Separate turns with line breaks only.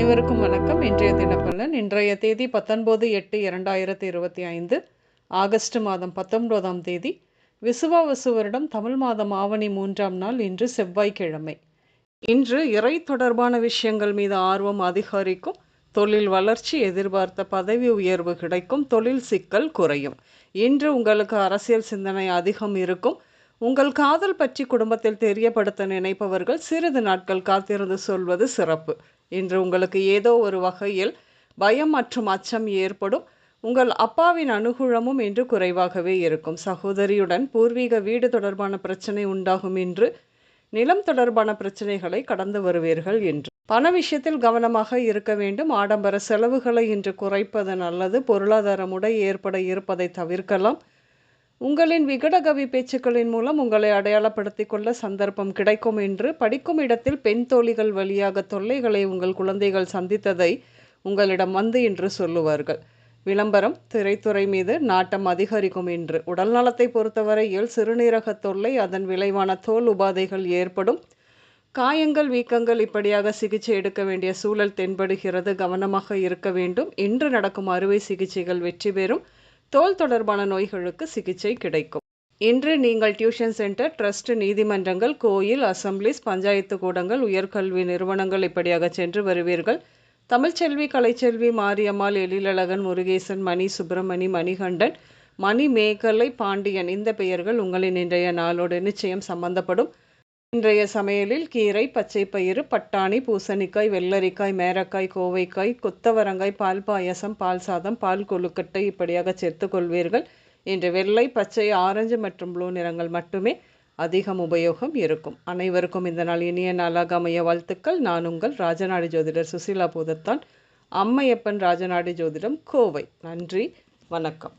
அனைவருக்கும் வணக்கம். இன்றைய தினப்பலன் இன்றைய தேதி பத்தொன்பது எட்டு இரண்டாயிரத்தி இருபத்தி ஐந்து ஆகஸ்ட் மாதம் பத்தொன்பதாம் தேதி விசுவாவசு வருடம் தமிழ் மாதம் ஆவணி மூன்றாம் நாள் இன்று செவ்வாய்க்கிழமை. இன்று இறை தொடர்பான விஷயங்கள் மீது ஆர்வம் அதிகரிக்கும் தொழில் வளர்ச்சி எதிர்பார்த்த பதவி உயர்வு கிடைக்கும் தொழில் சிக்கல் குறையும். இன்று உங்களுக்கு அரசியல் சிந்தனை அதிகம் இருக்கும். உங்கள் காதல் பற்றி குடும்பத்தில் தெரியப்படுத்த நினைப்பவர்கள் சிறிது நாட்கள் காத்திருந்து சொல்வது சிறப்பு. இன்று உங்களுக்கு ஏதோ ஒரு வகையில் பயம் மற்றும் அச்சம் ஏற்படும். உங்கள் அப்பாவின் அனுகூலமும் இன்று குறைவாகவே இருக்கும். சகோதரியுடன் பூர்வீக வீடு தொடர்பான பிரச்சனை உண்டாகும் என்று நிலம் தொடர்பான பிரச்சனைகளை கடந்து வருவீர்கள் என்று. பண விஷயத்தில் கவனமாக இருக்க வேண்டும். ஆடம்பர செலவுகளை இன்று குறைப்பது நல்லது. பொருளாதார முடை ஏற்பட இருப்பதை தவிர்க்கலாம். உங்களின் விகடகவி பேச்சுக்களின் மூலம் உங்களை அடையாளப்படுத்திக் கொள்ள சந்தர்ப்பம் கிடைக்கும் என்று படிக்கும் இடத்தில் பெண் தோழிகள் வழியாக தொல்லைகளை உங்கள் குழந்தைகள் சந்தித்ததை உங்களிடம் வந்து என்று சொல்லுவார்கள். விளம்பரம் திரைத்துறை மீது நாட்டம் அதிகரிக்கும் என்று. உடல் நலத்தை பொறுத்தவரையில் சிறுநீரக தொல்லை அதன் விளைவான தோல் உபாதைகள் ஏற்படும். காயங்கள் வீக்கங்கள் இப்படியாக சிகிச்சை எடுக்க வேண்டிய சூழல் தென்படுகிறது. கவனமாக இருக்க வேண்டும். இன்று நடக்கும் அறுவை சிகிச்சைகள் வெற்றி பெறும். தோல் தொடர்பான நோய்களுக்கு சிகிச்சை கிடைக்கும். இன்று நீங்கள் டியூஷன் சென்டர் ட்ரஸ்ட் நீதிமன்றங்கள் கோயில் அசம்பிளிஸ் பஞ்சாயத்து கூடங்கள் உயர்கல்வி நிறுவனங்கள் இப்படியாக சென்று வருவீர்கள். தமிழ்ச்செல்வி கலைச்செல்வி மாரியம்மாள் எழிலழகன் முருகேசன் மணி சுப்பிரமணி மணிகண்டன் மணி மேகலை பாண்டியன் இந்த பெயர்கள் உங்களின் இன்றைய நாளோடு நிச்சயம் சம்பந்தப்படும். இன்றைய சமையலில் கீரை பச்சை பயிறு பட்டாணி பூசணிக்காய் வெள்ளரிக்காய் மேரக்காய் கோவைக்காய் கொத்தவரங்காய் பால் பாயசம் பால் சாதம் பால் கொழுக்கட்டை இப்படியாக சேர்த்து கொள்வீர்கள். இன்று வெள்ளை பச்சை ஆரஞ்சு மற்றும் ப்ளூ நிறங்கள் மட்டுமே அதிகம் உபயோகம் இருக்கும். அனைவருக்கும் இந்த நாள் இனிய நாளாக அமைய வாழ்த்துக்கள். நான் உங்கள் ராஜநாடி ஜோதிடர் சுசீலா பூதத்தான். அம்மையப்பன் ராஜநாடி ஜோதிடம் கோவை. நன்றி. வணக்கம்.